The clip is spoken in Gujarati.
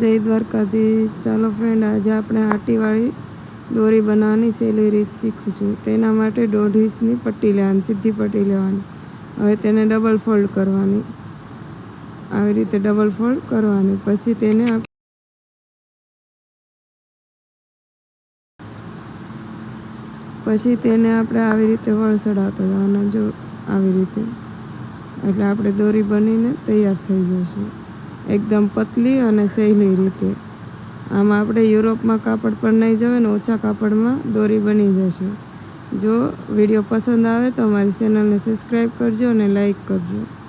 જય દ્વારકાથી ચાલો ફ્રેન્ડ આજે આપણે આટીવાળી દોરી બનાવવાની સહેલી રીત શીખીશું. તેના માટે દોઢ ઇંચની પટ્ટી લેવાની, સીધી પટ્ટી લેવાની. હવે તેને ડબલ ફોલ્ડ કરવાની. આવી રીતે ડબલ ફોલ્ડ કરવાની. પછી તેને પછી તેને આપણે આવી રીતે વળસડાવતા જવાના, જો આવી રીતે. એટલે આપણે દોરી બનીને તૈયાર થઈ જશે એકદમ પતલી અને સહેલી રીતે. આમાં આપણે યુરોપમાં કાપડ પણ નહીં જવે ને ઓછા કાપડમાં દોરી બની જશે. જો વીડિયો પસંદ આવે તો અમારી ચેનલને સબસ્ક્રાઈબ કરજો અને લાઈક કરજો.